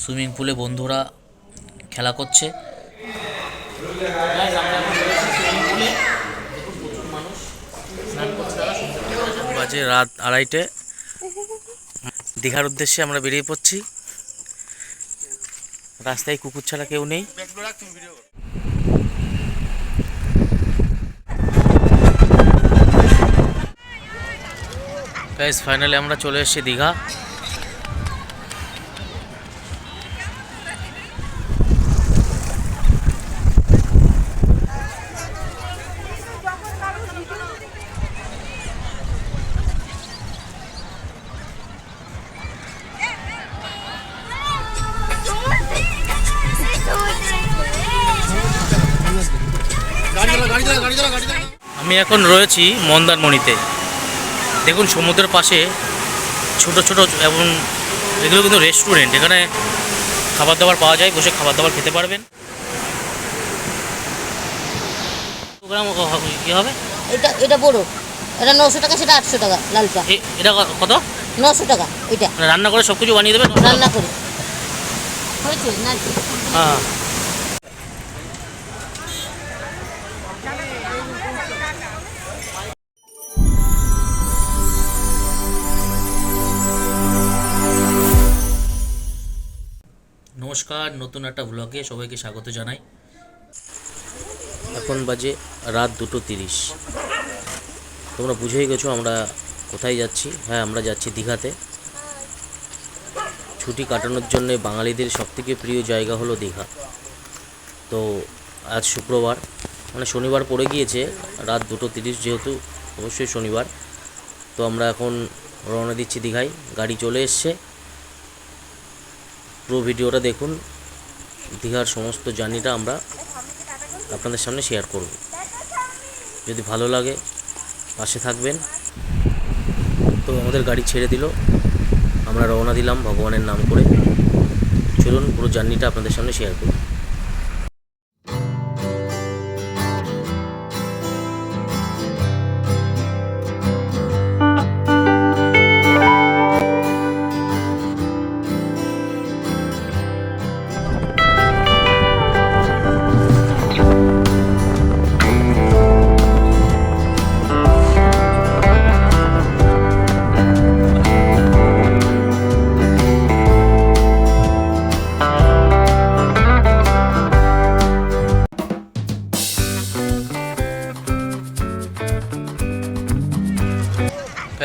Swimming পুলে বন্ধুরা খেলা করছে। বাজে রাত আড়াইটে। দীঘার উদ্দেশ্যে আমরা বেরিয়ে পড়ছি। রাস্তায় কুকুর ছাড়া কেউ নেই। গাইস ফাইনালি আমরা চলে এসেছি দীঘা। আমি এখন রয়েছি মন্দারমণিতে। দেখুন সমুদ্রের পাশে ছোট ছোট এবং এগুলো কিন্তু রেস্টুরেন্ট এখানে খাবার দাবার পাওয়া যায় বসে খাবার দাবার খেতে পারবেন। প্রোগ্রাম কী হবে? এটা এটা বড়। এটা নশো টাকা সেটা আটশো টাকা লালপা এটা কত? নশো টাকা এটা। মানে রান্না করে সব কিছু বানিয়ে দেবেন রান্না করে। হ্যাঁ। নমস্কার, নতুন একটা ব্লগে সবাইকে স্বাগত জানাই। এখন বাজে রাত দুটো তিরিশ। তোমরা বুঝেই গেছো আমরা কোথায় যাচ্ছি। হ্যাঁ আমরা যাচ্ছি দীঘাতে। ছুটি কাটানোর জন্য বাঙালিদের সবথেকে প্রিয় জায়গা হলো দীঘা। তো আজ শুক্রবার মানে শনিবার পড়ে গিয়েছে, রাত দুটো তিরিশ যেহেতু, অবশ্যই শনিবার। তো আমরা এখন রওনা দিচ্ছি দীঘায়, গাড়ি চলে এসছে। পুরো ভিডিওটা দেখুন। দীঘার সমস্ত জার্নিটা আমরা আপনাদের সামনে শেয়ার করব। যদি ভালো লাগে, পাশে থাকবেন। তো আমাদের গাড়ি ছেড়ে দিল। আমরা রওনা দিলাম ভগবানের নাম করে। চলুন পুরো জার্নিটা আপনাদের সামনে শেয়ার করি।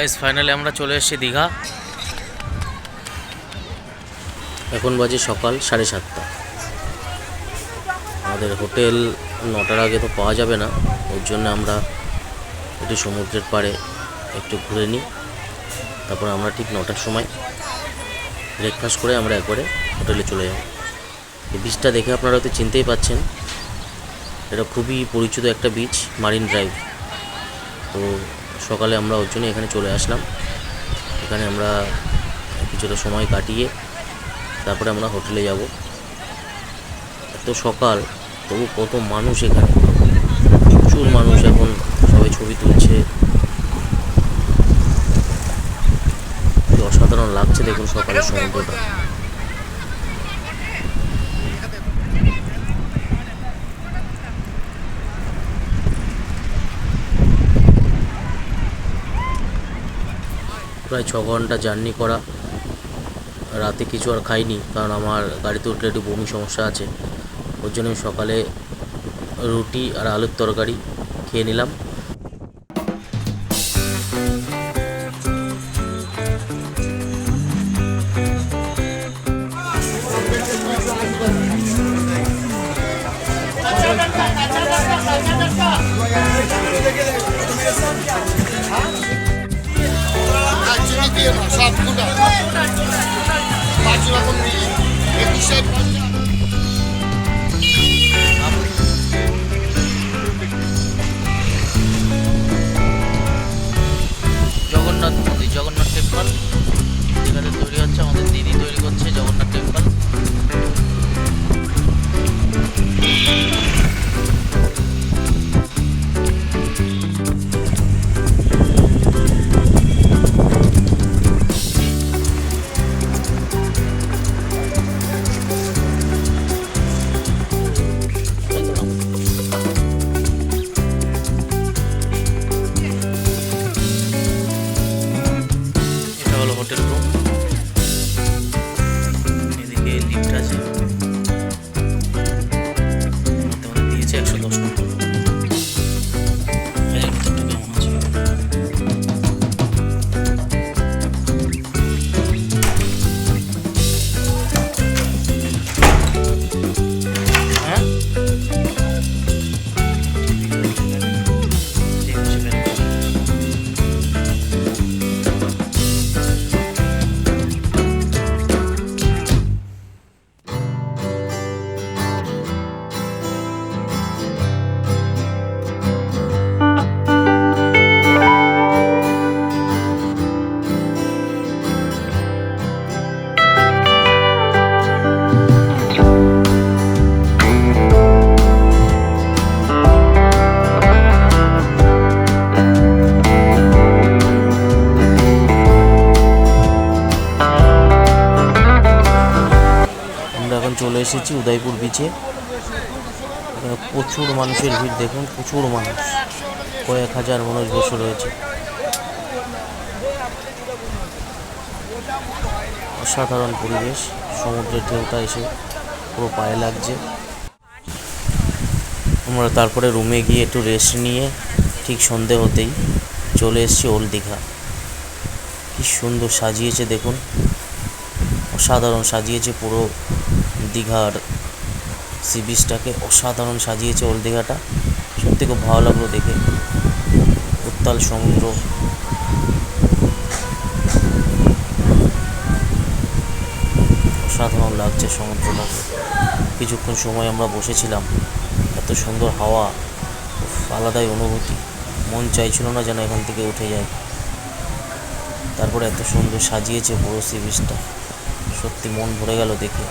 গাইজ ফাইনালি আমরা চলে এসেছি দীঘা। এখন বাজে সকাল সাড়ে সাতটা। আমাদের হোটেল নটার আগে তো পাওয়া যাবে না, ওর জন্য আমরা একটু সমুদ্রের পাড়ে একটু ঘুরে নিই। তারপর আমরা ঠিক নটার সময় ব্রেকফাস্ট করে আমরা একবারে হোটেলে চলে যাব। এই বীচটা দেখে আপনারা হয়তো চিনতেই পাচ্ছেন, এটা খুবই পরিচিত একটা বিচ মারিন ড্রাইভ তো সকালে আমরা ওর জন্য এখানে চলে আসলাম। এখানে আমরা কিছুটা সময় কাটিয়ে তারপরে আমরা হোটেলে যাব। এত সকাল, তবু কত মানুষ এখানে। প্রচুর মানুষ এখন সবাই ছবি তুলছে। অসাধারণ লাগছে দেখুন সকালের সমুদ্রটা প্রায় ছ ঘণ্টা জার্নি করা। রাতে কিছু আর খাইনি, কারণ আমার গাড়িতে উঠলে একটু বমি সমস্যা আছে। ওর জন্য সকালে রুটি আর আলুর তরকারি খেয়ে নিলাম। একচুয়ালি দিয়ে না সবগুলো পাঁচ রকম একুশে জগন্নাথ মন্দির, জগন্নাথ টেম্পল যেখানে তৈরি হচ্ছে, আমাদের দিদি তৈরি করছে জগন্নাথ টেম্পল চলে এসেছি, উদয়পুর বিচে প্রচুর মানুষের ভিড়, দেখুন, প্রচুর মানুষ। কয়েক হাজার মানুষ বসে রয়েছে। অসাধারণ পরিবেশ, সমুদ্রের ঢেউটা এসে পুরো পায়ে লাগছে। আমরা তারপরে রুমে গিয়ে একটু রেস্ট নিয়ে ঠিক সন্ধে হতেই চলে এসেছি ওল্ড দীঘা। কি সুন্দর সাজিয়েছে, দেখুন। অসাধারণ সাজিয়েছে পুরো দীঘার সি বিচটাকে, অসাধারণ সাজিয়েছে ওল্ড দীঘাটা। সত্যি খুব ভালো লাগল দেখে। উত্তাল সমুদ্র। অসাধারণ লাগছে সমুদ্রটাকে কিছুক্ষণ সময় আমরা বসেছিলাম। এত সুন্দর হাওয়া। আলাদাই অনুভূতি। মন চাইছিল না যেন এখান থেকে উঠে যায় তারপরে এত সুন্দর সাজিয়েছে পুরো সি বিচটা। সত্যি মন ভরে গেল দেখে।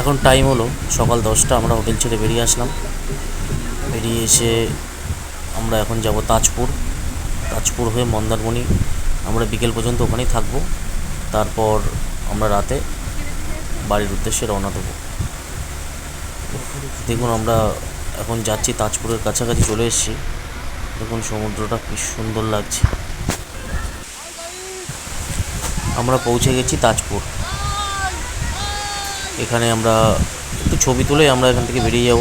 এখন টাইম হলো, সকাল দশটা আমরা হোটেল ছেড়ে বেরিয়ে আসলাম। বেরিয়ে এসে আমরা এখন যাব তাজপুর। তাজপুর হয়ে মন্দারমণি। আমরা বিকেল পর্যন্ত ওখানেই থাকব। তারপর আমরা রাতে বাড়ির উদ্দেশ্যে রওনা দেবো। দেখুন, আমরা এখন যাচ্ছি তাজপুরের কাছাকাছি চলে এসেছি। দেখুন, সমুদ্রটা কি সুন্দর লাগছে। আমরা পৌঁছে গেছি তাজপুর। এখানে আমরা একটু ছবি তুলে আমরা এখান থেকে বেরিয়ে যাব।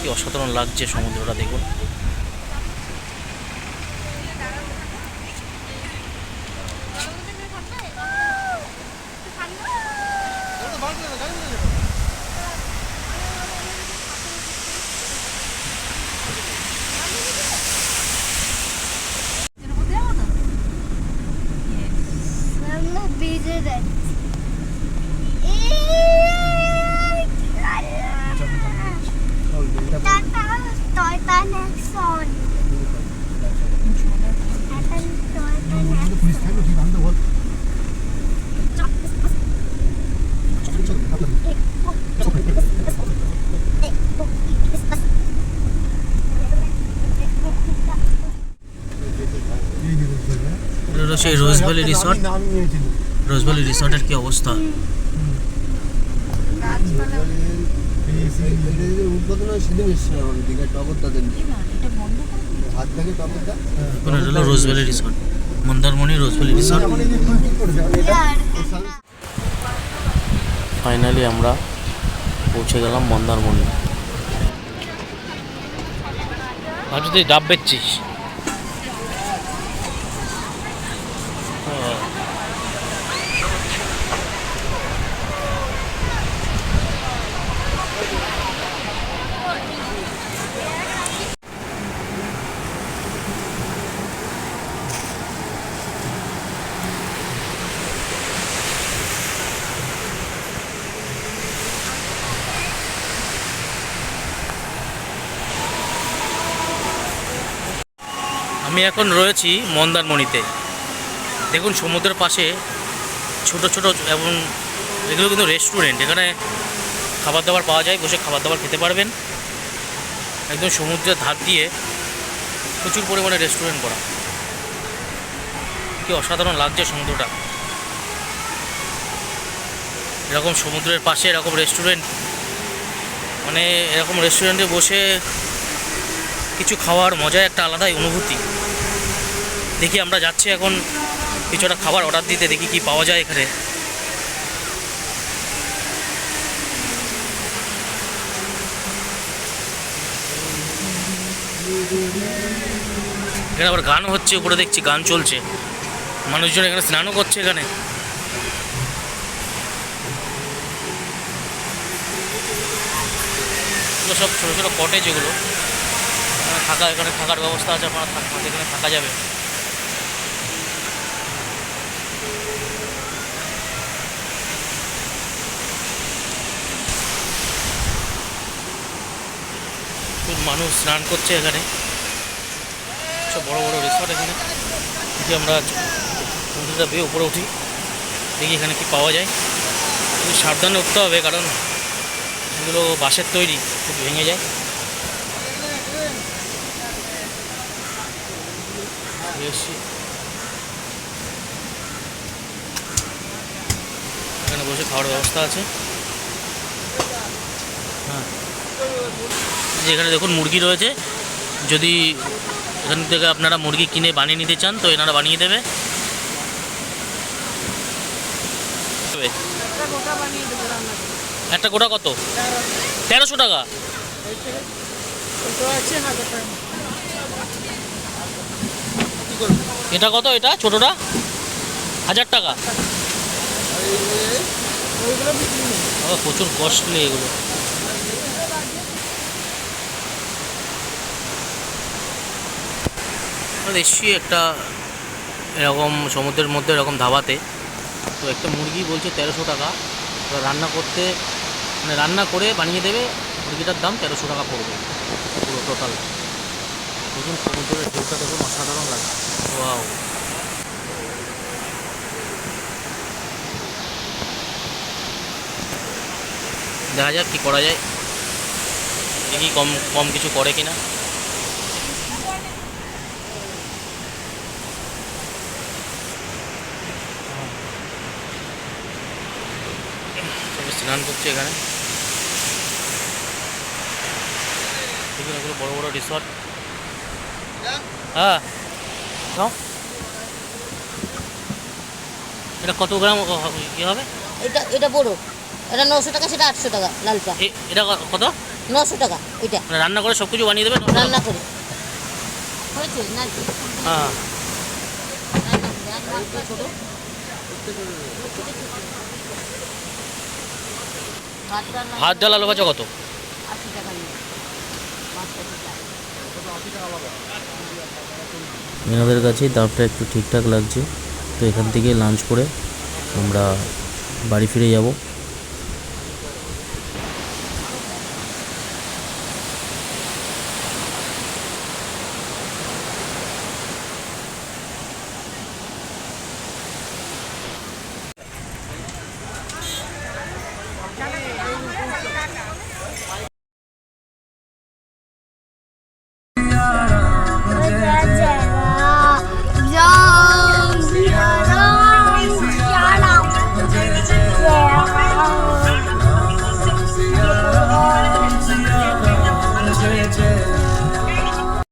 কি অসাধারণ লাগছে সমুদ্রটা দেখুন। সেই রোজভ্যালি রিসর্ট? রোজভ্যালি রিসর্টের কি অবস্থা? Rose valley resort? Mandarmani rose valley resort? Finally আমরা পৌঁছে গেলাম মন্দারমণি। ভাবছি তুই ডাব বেচছিস? আমি এখন রয়েছি মন্দারমণিতে। দেখুন, সমুদ্রের পাশে ছোট ছোট এবং এগুলো কিন্তু রেস্টুরেন্ট এখানে খাবার দাবার পাওয়া যায়, বসে খাবার দাবার খেতে পারবেন। একদম সমুদ্রের ধার দিয়ে প্রচুর পরিমাণে রেস্টুরেন্ট করা। কি অসাধারণ লাগছে সমুদ্রটা। এরকম সমুদ্রের পাশে এরকম রেস্টুরেন্ট মানে এরকম রেস্টুরেন্টে বসে কিছু খাওয়ার মজা একটা আলাদাই অনুভূতি। দেখি আমরা যাচ্ছি এখন কিছুটা খাবার অর্ডার দিতে, দেখি কি পাওয়া যায় এখানে। এখানে আবার গান হচ্ছে, উপরে দেখছি গান চলছে। মানুষজন এখানে স্নানও করছে এখানে। সব ছোটো ছোটো কটেজ এগুলো। থাকা এখানে থাকার ব্যবস্থা আছে, আপনারা এখানে থাকা যাবে। মানুষ স্নান করছে এখানে। সব বড় বড় রিসর্ট এখানে। দেখি আমরা সমুদ্রটা বেয়ে উপরে উঠি। দেখি এখানে কি পাওয়া যায়। কিন্তু সাবধানে উঠতে হবে, কারণ এগুলো বাঁশের তৈরি, খুব ভেঙে যায়। এখানে বসে খাওয়ার ব্যবস্থা আছে। হ্যাঁ। এখানে দেখুন মুরগি রয়েছে। যদি এখান থেকে আপনারা মুরগি কিনে বানিয়ে নিতে চান, তো এনারা বানিয়ে দেবে। একটা গোটা কত? তেরোশো টাকা। এটা কত এটা, ছোটটা? হাজার টাকা। প্রচুর কস্টলি এগুলো। আমরা এসছি একটা এরকম সমুদ্রের মধ্যে, এরকম ধাবাতে। তো একটা মুরগি বলছে তেরোশো টাকা। ওরা রান্না করতে মানে রান্না করে বানিয়ে দেবে, মুরগিটার দাম তেরোশো টাকা পড়বে পুরো টোটাল দেখুন সমুদ্রের ঢেউটা দেখুন অসাধারণ লাগে ওয়াও দেখা যাক কী করা যায়। দেখি কম কম কিছু করে কিনা সবাই স্নান করছে এখানে। দেখুন এগুলো বড় বড় রিসর্ট হ্যাঁ। এটা কত গ্রাম কি হবে? এটা এটা বড়। এটা নশো টাকা সেটা আটশো টাকা লালটা এ- এটা কত? নশো টাকা এটা। মানে রান্না করে সব কিছু বানিয়ে দেবে রান্না করে। হ্যাঁ। ভাত ডাল আলু ভাজা কত? এনাদের কাছেই দামটা একটু ঠিকঠাক লাগছে। তো এখান থেকে লাঞ্চ করে আমরা বাড়ি ফিরে যাব।